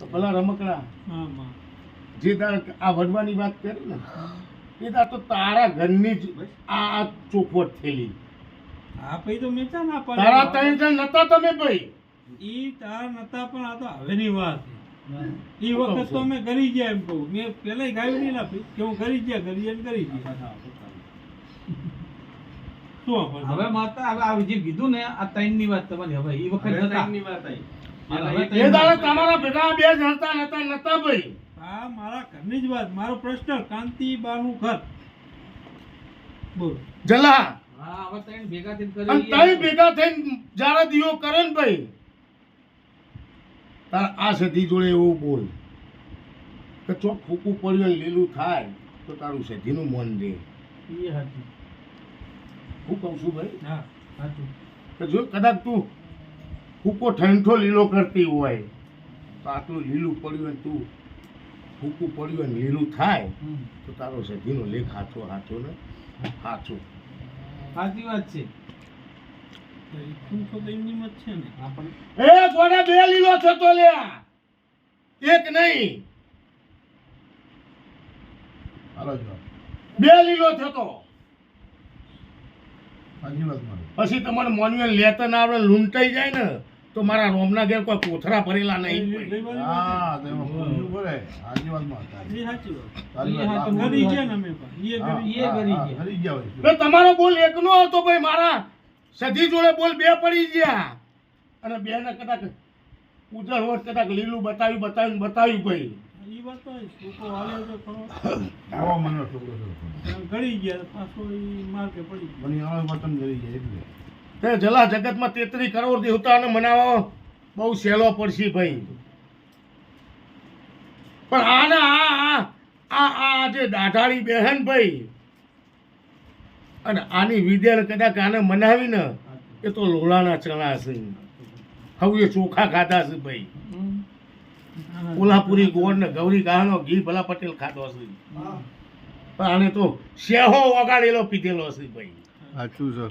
તો પેલા રમકડા. જે તાર આ વડવાની વાત કરી ને એ તાર તો તારા ઘરની જ આ ચોખવટ થયેલી. હા પછી તો મેં ચા ના તારા ત્રણ જણ નતા તમે ભાઈ. ઈ તાર નતા પણ આ તો હવેની વાત ઈ વખત તો અમે કરી ગયા એમ કહું. મેં પેલા ગાયું નહીં આપી કે હું કરી ગયા કરી ગયા કરી ગયા. હવે માતા હવે આ જે કીધું ને આ ત્રણની વાત તમારી હવે એ વખત નતા. હાલ હવે એ દાડે તમારા ભેગા બે જણ હતા નતા નતા ભાઈ. આ મારા ઘરની જ વાત. મારો પ્રશ્ન કાંતિબાનું ઘર? બોલો. જલા. હા હવે ત્રણ ભેગા થઈને અને તઈ ભેગા થઈને જારા દીવો કરે ને ભાઈ તાર આ સધી જોડે એવું બોલ. કે ચોક ફૂકું પડ્યું લીલું થાય તો તારું સધીનું મન દે. એ હાચું. હું કહું છું ભાઈ. હા હાચું. જો કદાચ તું ફૂકો ઠંઠો લીલો કરતી હોય. તો આટલું લીલું પડ્યું હોય તું ફૂકું પડ્યું હોય લીલું થાય તો તારો સધીનો લેખ હાચો હાચો ને હાચો. સાચી વાત છે. તો ઈ ખૂન તો એમની મત છે ને. આપણે એ બે લીલો છે લ્યા? એક નહીં. બે લીલો થતો. પછી તમારે મોન્યુઅલ લેતા ના આવડે લૂંટાઈ જાય ને. તો મારા રોમના ઘેર કોઈ કોથરા ભરેલા નહીં ગયા ને ગયા. તમારો બોલ એકનો હતો ભાઈ મારા સધી જોડે બોલ બે પડી ગયા. અને બે ને કદાચ ઉજળ હોત કદાચ લીલું બતાવ્યું બતાવ્યું બતાવ્યું ભાઈ ઈ વાત તો છોકરો હાલે તો વતન ઘડી ગયા પાછો પડી ગયો. તે જલા જગતમાં તેત્રી કરોડ દેવતાને મનાવો બહુ સહેલો પડશે ભાઈ. પણ આના આ આ આ આ જે દાઢાળી બહેન ભાઈ અને આની વિદ્યાને કદાચ આને મનાવીને એ તો લોલાના ચણા છે. હવે એ ચોખા ખાધા છે ભાઈ. કોલ્હાપુરી ગોળ ને ગૌરી ગાહનો ઘી ભલા પટેલ ખાધો છે. પણ આને તો શેહો વગાડેલો પીધેલો છે ભાઈ. સાચું છે.